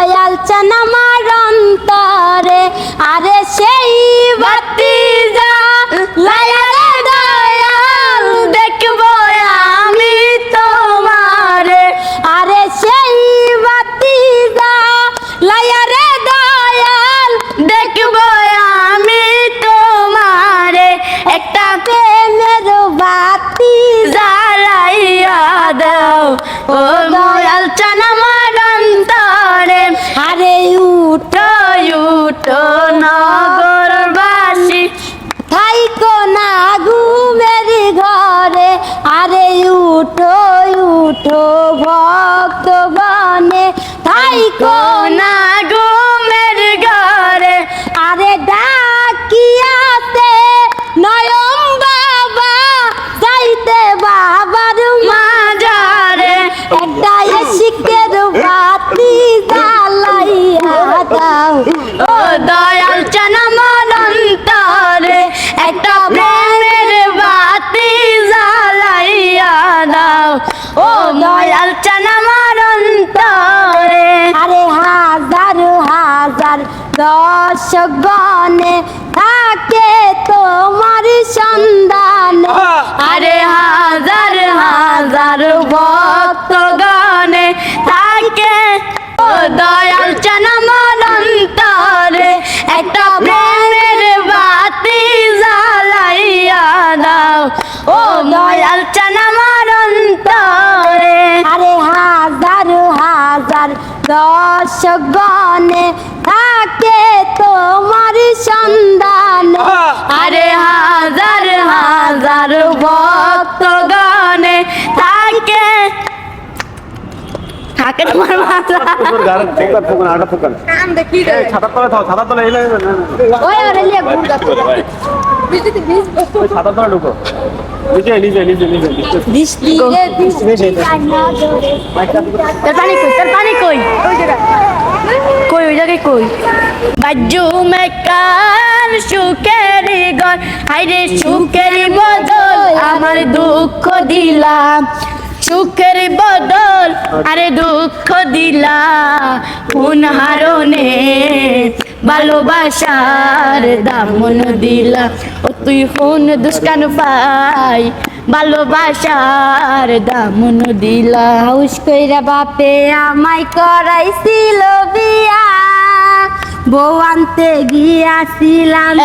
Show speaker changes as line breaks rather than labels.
দয়াল চান আমার অন্তরে আরে সেই বাতি যা নয়ম বাবা, যাইতে বাবার মাজারে। একটা শিখের বাতি জ্বালাইয়া দাও। ও দয়াল চানা মনন্তরে, একটা প্রেমের বাতি জ্বালাইয়া দাও। ও দয়াল চানা মনন্তরে, আরে হাজার হাজার দর্শক হাজার ভক্ত থাকে ও দয়াল চানা মনন্তরে একটা প্রেমের বাতি জ্বালাইয়া দাও। ও দয়াল চানা মনন্তরে আরে হাজার হাজার দর্শক গণে থাকে তোমার সন্ধানে। আরে হাজার হাজার ভক্ত
বিজিতে ভিজবো
ওই ছাতার তলে ঢুকো নিচে নিচে নিচে নিচে নিচে
বৃষ্টি রে বৃষ্টি কান্না ধরে তোর পানি কই? তোর পানি কই? কই ওই জায়গায় কই? বাজু মেকান সুখের গন হাইরে সুখের বদল আমার দুঃখ দিলাম। সুখের বদল, আরে দুঃখ দিলা কোন হারণে ভালোবাসার দামন দিলা। ও তুই কোন দুষ্কান পাই, ভালোবাসার দামন দিলা। হাউস কইরা বাপে আমায় করাইছিল বিয়া, বউ আনতে গিয়াছিলাম।